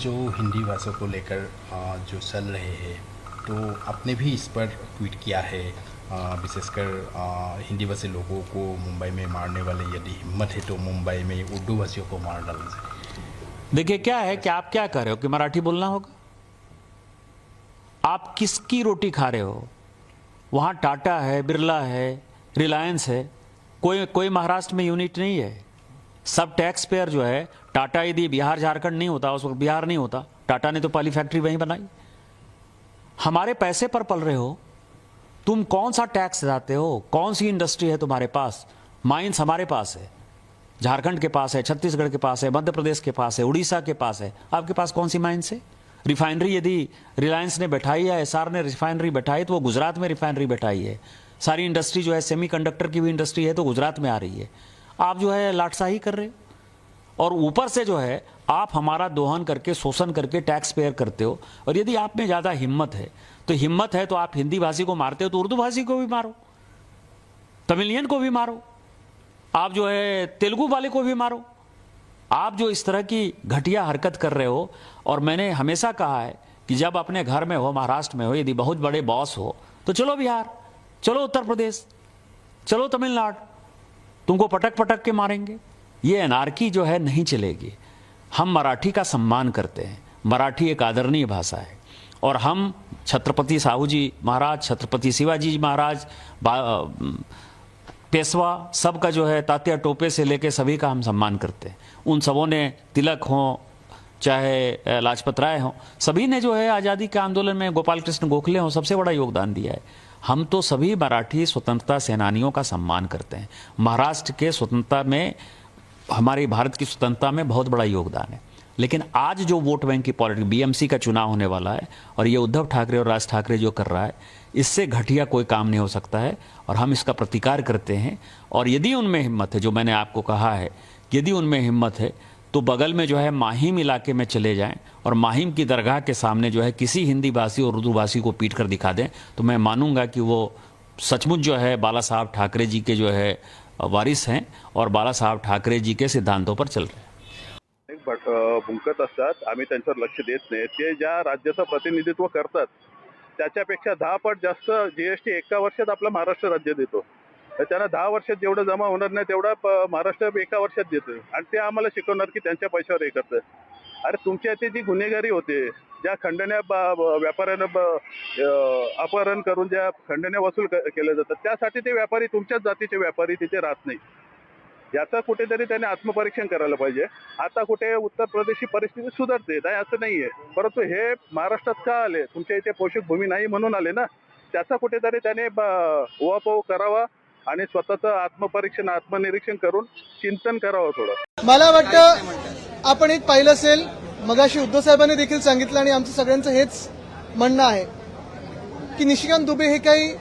जो हिंदी भाषा को लेकर जो चल रहे हैं तो आपने भी इस पर ट्वीट किया है विशेषकर हिंदी भाषी लोगों को मुंबई में मारने वाले यदि हिम्मत है तो मुंबई में उर्दू भाषियों को मार डालना चाहिए देखिए, क्या है कि आप क्या कर रहे हो? कि मराठी बोलना होगा? आप किसकी रोटी खा रहे हो? वहाँ टाटा है, बिरला है, रिलायंस है, कोई कोई महाराष्ट्र में यूनिट नहीं है। सब टैक्स पेयर जो है टाटा यदि बिहार झारखंड नहीं होता, उस वक्त बिहार नहीं होता, टाटा ने तो पहली फैक्ट्री वहीं बनाई। हमारे पैसे पर पल रहे हो, तुम कौन सा टैक्स जाते हो, कौन सी इंडस्ट्री है तुम्हारे पास? माइंस हमारे पास है, झारखंड के पास है, छत्तीसगढ़ के पास है, मध्य प्रदेश के पास है, उड़ीसा के पास है। आपके पास कौन सी माइंस है? रिफाइनरी यदि रिलायंस ने बैठाई है एस ने रिफाइनरी बैठाई तो वो गुजरात में रिफाइनरी बैठाई है। सारी इंडस्ट्री जो है सेमीकंडक्टर की भी इंडस्ट्री है तो गुजरात में आ रही है। आप जो है लाटसाही कर रहे हो। और ऊपर से जो है, आप हमारा दोहन करके, शोषण करके टैक्स पेयर करते हो। और यदि आप में ज़्यादा हिम्मत है तो हिम्मत है तो आप हिंदी भाषी को मारते हो तो उर्दू भाषी को भी मारो, तमिलियन को भी मारो, आप जो है तेलुगु वाले को भी मारो। आप जो इस तरह की घटिया हरकत कर रहे हो, और मैंने हमेशा कहा है कि जब अपने घर में हो, महाराष्ट्र में हो, यदि बहुत बड़े बॉस हो तो चलो बिहार, चलो उत्तर प्रदेश, चलो तमिलनाडु, तुमको पटक पटक के मारेंगे। ये अनारकी जो है नहीं चलेगी। हम मराठी का सम्मान करते हैं। मराठी एक आदरणीय भाषा है। और हम छत्रपति साहू जी महाराज, छत्रपति शिवाजी महाराज पेशवा सबका जो है तात्या टोपे से लेके सभी का हम सम्मान करते हैं। उन सबों ने तिलक हों, चाहे लाजपत राय हों, सभी ने जो है आज़ादी के आंदोलन में गोपाल कृष्ण गोखले हों, सबसे बड़ा योगदान दिया है। हम तो सभी मराठी स्वतंत्रता सेनानियों का सम्मान करते हैं। महाराष्ट्र के स्वतंत्रता में हमारी भारत की स्वतंत्रता में बहुत बड़ा योगदान है। लेकिन आज जो वोट बैंक की पॉलिटिक्स बीएमसी का चुनाव होने वाला है और ये उद्धव ठाकरे और राज ठाकरे जो कर रहा है, इससे घटिया कोई काम नहीं हो सकता है और हम इसका प्रतिकार करते हैं। और यदि उनमें हिम्मत है, जो मैंने आपको कहा है, यदि उनमें हिम्मत है तो बगल में जो है माहिम इलाके में चले जाएँ और माहिम की दरगाह के सामने जो है किसी हिंदी भाषी और उर्दू भाषी को पीट कर दिखा दें तो मैं मानूँगा कि वो सचमुच जो है बाला साहब ठाकरे जी के जो है वारिस हैं और बाला साहब ठाकरे जी के सिद्धांतों पर चल रहे हैं। भुंकत असतात. आम्ही त्यांच्यावर लक्ष देत नाही. ते ज्या राज्याचं प्रतिनिधित्व करतात त्याच्यापेक्षा दहा पट जास्त जीएसटी एका वर्षात आपला महाराष्ट्र राज्य देतो. तर त्यांना दहा वर्षात जेवढं जमा होणार नाही तेवढा महाराष्ट्र एका वर्षात देतो आणि ते आम्हाला शिकवणार की त्यांच्या पैशावर हे करतं अरे तुमच्या इथे जी गुन्हेगारी होते ज्या खंडण्या व्यापाऱ्यानं अपहरण करून ज्या खंडण्या वसूल केल्या जातात त्यासाठी ते व्यापारी तुमच्याच जातीचे व्यापारी तिथे राहत नाही याचं कुठेतरी त्याने आत्मपरीक्षण करायला पाहिजे. आता कुठे उत्तर प्रदेशची परिस्थिती सुधारते नाही असं नाहीये. परंतु हे महाराष्ट्रात का आले? तुमच्या इथे पोषक भूमी नाही म्हणून आले ना? त्याचा कुठेतरी त्याने ब- उहापोह करावा आणि स्वतःचं आत्मपरीक्षण आत्मनिरीक्षण करून चिंतन करावं थोडं. मला वाटतं आपण एक पाहिलं असेल मगाशी उद्धव साहेबांनी देखील सांगितलं आणि आमचं सगळ्यांचं हेच म्हणणं आहे की निशिकांत दुबे हे काही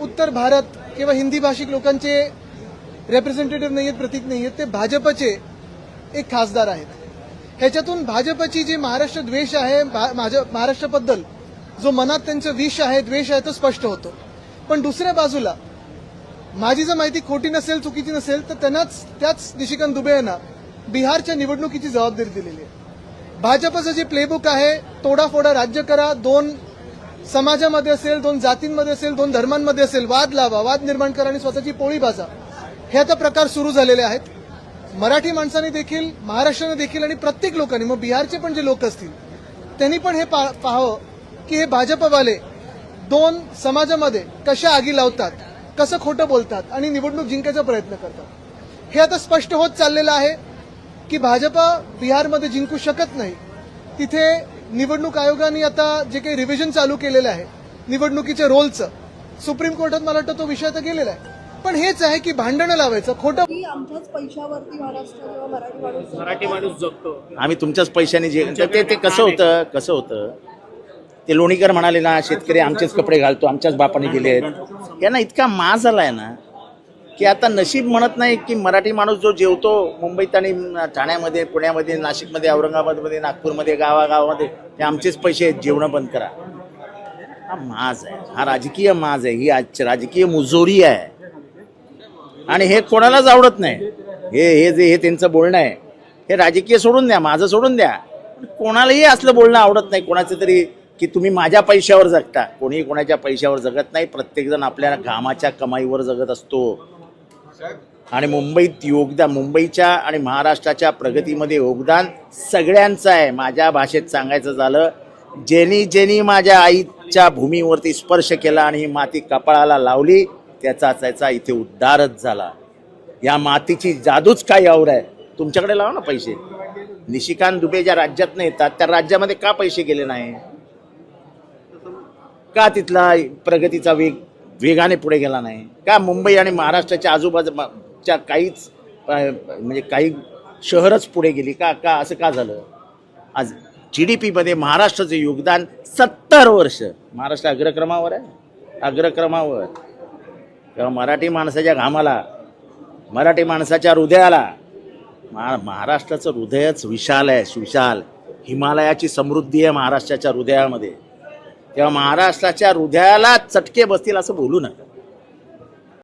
उत्तर भारत किंवा हिंदी भाषिक लोकांचे रेप्रेझेंटेटिव्ह नाही आहेत प्रतीक नाही आहेत ते भाजपचे एक खासदार आहेत. ह्याच्यातून भाजपची जी महाराष्ट्र द्वेष आहे भा- माझ्या- महाराष्ट्राबद्दल जो मनात त्यांचं विष आहे द्वेष आहे तो स्पष्ट होतो. पण दुसऱ्या बाजूला माझी जर माहिती खोटी नसेल चुकीची नसेल तर त्यांनाच त्याच निशिकांत दुबे यांना बिहारच्या निवडणुकीची जबाबदारी दिलेली आहे. भाजपचं जे प्लेबुक आहे तोडाफोडा राज्य करा दोन समाजामध्ये असेल दोन जातींमध्ये असेल दोन धर्मांमध्ये असेल वाद लावा वाद निर्माण करा आणि स्वतःची पोळी भाजा. हे आता प्रकार सुरू झालेले आहेत. मराठी माणसांनी देखील महाराष्ट्राने देखील आणि प्रत्येक लोकांनी मग बिहारचे पण जे लोक असतील त्यांनी पण हे पा- पाहावं की हे भाजपवाले दोन समाजामध्ये कशा आगी लावतात कसं खोटं बोलतात आणि निवडणूक जिंकायचा प्रयत्न करतात. हे आता स्पष्ट होत चाललेलं आहे. की भाजपा बिहारमध्ये जिंकू शकत नाही. तिथे निवडणूक आयोगाने आता जे काही रिव्हिजन चालू केलेलं आहे निवडणुकीच्या रोलचं सुप्रीम कोर्टात मला वाटतं तो विषय तर गेलेला आहे. पण हेच आहे की भांडणं लावायचं खोटं की आमच्याच पैशावरती महाराष्ट्र किंवा मराठी माणूस जगतो. मराठी माणूस जगतो. आम्ही तुमच्याच पैशाने जे ते ते कसं होतं कसं होतं? ते लोणीकर म्हणाले ना शेतकरी आमचेच कपडे घालतो आमच्याच बापाने दिले आहेत यांना इतका माज आलाय ना की आता नशीब म्हणत नाही की मराठी माणूस जो जेवतो मुंबईत आणि ठाण्यामध्ये पुण्यामध्ये नाशिकमध्ये औरंगाबादमध्ये नागपूरमध्ये गावागावामध्ये ते आमचेच पैसे आहेत. जेवणं बंद करा. हा माज आहे. हा राजकीय माज आहे. ही आज राजकीय मुजोरी आहे. आणि हे कोणालाच आवडत नाही. हे हे जे हे त्यांचं बोलणं आहे. हे राजकीय सोडून द्या. माझं सोडून द्या. कोणालाही असलं बोलणं आवडत नाही. कोणाचं तरी की तुम्ही माझ्या पैशावर जगता. कोणीही कोणाच्या पैशावर जगत नाही. प्रत्येकजण आपल्या घामाच्या कमाईवर जगत असतो. आणि मुंबईत योगदान मुंबईच्या आणि महाराष्ट्राच्या प्रगतीमध्ये योगदान सगळ्यांचं आहे. माझ्या भाषेत सांगायचं झालं ज्यांनी ज्यांनी माझ्या आईच्या भूमीवरती स्पर्श केला आणि ही माती कपाळाला लावली त्याचा त्याचा इथे उद्धारच झाला. या मातीची जादूच काही आवड आहे. तुमच्याकडे लावा ना पैसे. निशिकांत दुबे ज्या राज्यात येतात त्या राज्यामध्ये का पैसे गेले नाही? का तिथला प्रगतीचा वेग वेगाने पुढे गेला नाही. का मुंबई आणि महाराष्ट्राच्या आजूबाजूच्या काहीच म्हणजे काही शहरच पुढे गेली? का का असं का झालं? आज जी डी पीमध्ये महाराष्ट्राचं योगदान सत्तर वर्ष. महाराष्ट्र अग्रक्रमावर आहे. अग्रक्रमावर. तेव्हा मराठी माणसाच्या घामाला मराठी माणसाच्या हृदयाला. महा महाराष्ट्राचं हृदयच विशाल आहे सुशाल. हिमालयाची समृद्धी आहे महाराष्ट्राच्या हृदयामध्ये. तेव्हा महाराष्ट्राच्या हृदयाला चटके बसतील असं बोलू नका.